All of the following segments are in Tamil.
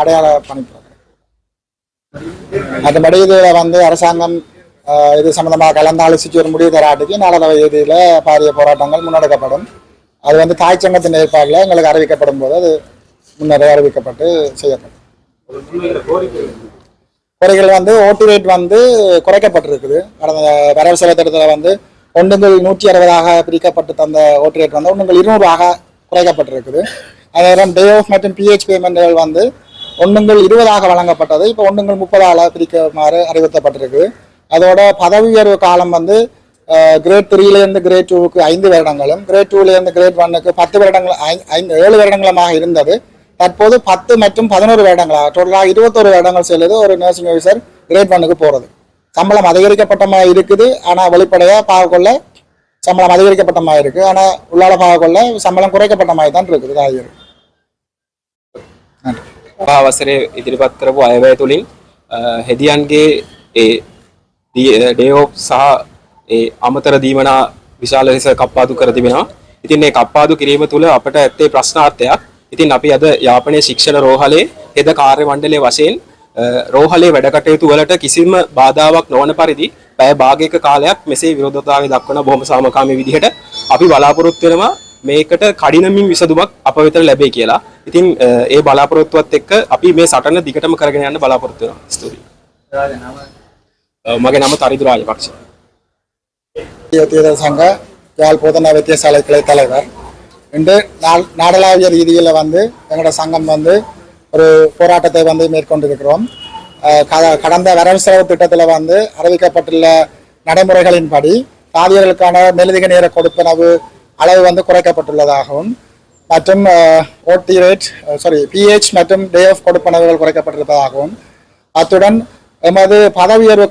அடையாள பணிப்புறோம் மற்றபடி இதில் வந்து அரசாங்கம் இது சம்மந்தமாக கலந்தாலோசித்து ஒரு முடிவு தராட்டுக்கு நாளளவு இதில் பாரிய போராட்டங்கள் முன்னெடுக்கப்படும். அது வந்து தாய்ச்சங்கத்தின் ஏற்பாடில் எங்களுக்கு அறிவிக்கப்படும் போது அது முன்னரே அறிவிக்கப்பட்டு செய்யப்படும். குறைகள் வந்து ஓட்டு ரேட் வந்து குறைக்கப்பட்டிருக்குது. கடந்த வரவு செலவு திட்டத்தில் வந்து ஒன்றுங்கள் நூற்றி அறுபதாக பிரிக்கப்பட்டு தந்த ஓட்டு ரேட் வந்து ஒன்றுங்கள் இருநூறாக குறைக்கப்பட்டிருக்குது. அதே டே ஆஃப் மற்றும் பிஹெச் பேமெண்ட்கள் வந்து ஒன்றுங்கள் இருபதாக வழங்கப்பட்டது. இப்போ ஒன்றுங்கள் முப்பதாக பிரிக்குமாறு அறிவுறுத்தப்பட்டிருக்கு அதோட பதவி உயர்வு காலம் வந்து கிரேட் த்ரீலேருந்து கிரேட் டூவுக்கு ஐந்து வருடங்களும் கிரேட் டூலேருந்து கிரேட் ஒன்னுக்கு பத்து வருடங்கள் ஐந்து ஏழு வருடங்களுமாக இருந்தது. தற்போது பத்து மற்றும் பதினோரு வருடங்களாக டோட்டலாக இருபத்தோரு வருடங்கள் செல்லுது. ஒரு நர்சிங் ஆஃபீஸர் கிரேட் ஒன்னுக்கு போகிறது சம்பளம் அதிகரிக்கப்பட்ட மாதிரி இருக்குது ஆனால் வெளிப்படையாக பார்க்கொள்ள சம்பளம் அதிகரிக்கப்பட்ட மாதிரி இருக்குது ஆனால் உள்ளால பார்க்கொள்ள சம்பளம் குறைக்கப்பட்ட மாதிரி தான் இருக்குது தாயர் நன்றி අවසරේ ඉදිරිපත් කරපු අයවැය තුළින් අ, හෙදියන්ගේ ඒ ඩේෝප් සහ ඒ අමතර දීමනා විශාල ලෙස කප්පාදු කර තිබෙනවා ඉතින් ඒ කප්පාදු කිරීම තුළ අපට ඇත්තේ ප්‍රශ්නාර්ථයක් ඉතින් අපි අද යාපනය ශික්ෂණ රෝහලේ හෙද කාර්ය මණ්ඩලය වශයෙන් අ, රෝහලේ වැඩකටයුතු වලට කිසිම බාධාවක් නොවන පරිදි පැය භාගයක කාලයක් මෙසේ විරෝධතාවය දක්වන බොහොම සාමකාමී විදිහට අපි බලාපොරොත්තු වෙනවා මේකට කඩිනමින් විසඳුමක් අප වෙත ලැබේ කියලා. ඉතින් අ, ඒ බලාපොරොත්තුවත් එක්ක අපි මේ සටන දිගටම කරගෙන යන්න බලාපොරොත්තු වෙනවා. ස්තුතියි. අ, මගේ නම තරිදු රාජපක්ෂ. தேர்தல் சங்க யாழ் போதனா வைத்தியசாலை கிளை தலைவர் இன்று நாள் நாடளாவிய ரீதியில் வந்து எங்களோட சங்கம் வந்து ஒரு போராட்டத்தை வந்து மேற்கொண்டிருக்கிறோம். கட- கடந்த வரவு செலவு திட்டத்தில் வந்து அறிவிக்கப்பட்டுள்ள நடைமுறைகளின்படி தாதியர்களுக்கான மேலதிக நேர கொடுப்பனவு அளவு வந்து குறைக்கப்பட்டுள்ளதாகவும் மற்றும் ஓடி ரேட் சாரி பிஹெச் மற்றும் டே ஆஃப் கொடுப்பனவுகள் குறைக்கப்பட்டிருப்பதாகவும் அத்துடன் எமது பதவி உயர்வு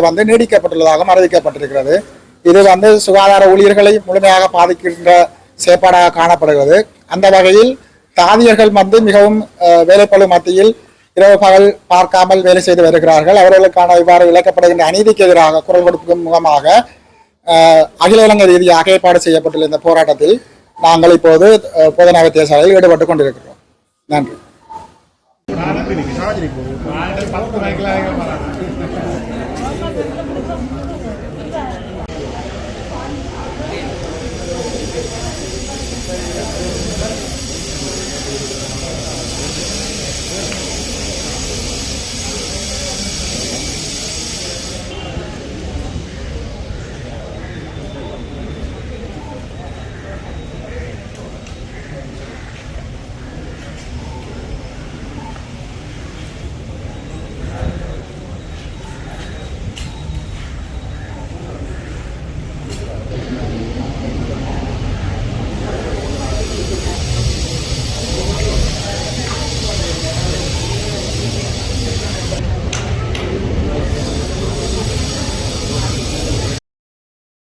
வந்து நீடிக்கப்பட்டுள்ளதாகவும் அறிவிக்கப்பட்டிருக்கிறது. இது வந்து சுகாதார ஊழியர்களை முழுமையாக பாதிக்கின்ற செயற்பாடாக காணப்படுகிறது. அந்த வகையில் தாதியர்கள் வந்து மிகவும் வேலைப்பழு வேலைப்பளு மத்தியில் இரவு பகல் பார்க்காமல் வேலை செய்து வருகிறார்கள். அவர்களுக்கான இவ்வாறு இழக்கப்படுகின்ற அநீதிக்கு எதிராக குரல் கொடுக்கும் முகமாக அகில இலங்கை ரீதியாக ஏற்பாடு செய்யப்பட்டுள்ள இந்த போராட்டத்தில் நாங்கள் இப்போது போதனா வித்தியாசாலையில் ஈடுபட்டு கொண்டிருக்கிறோம். நன்றி.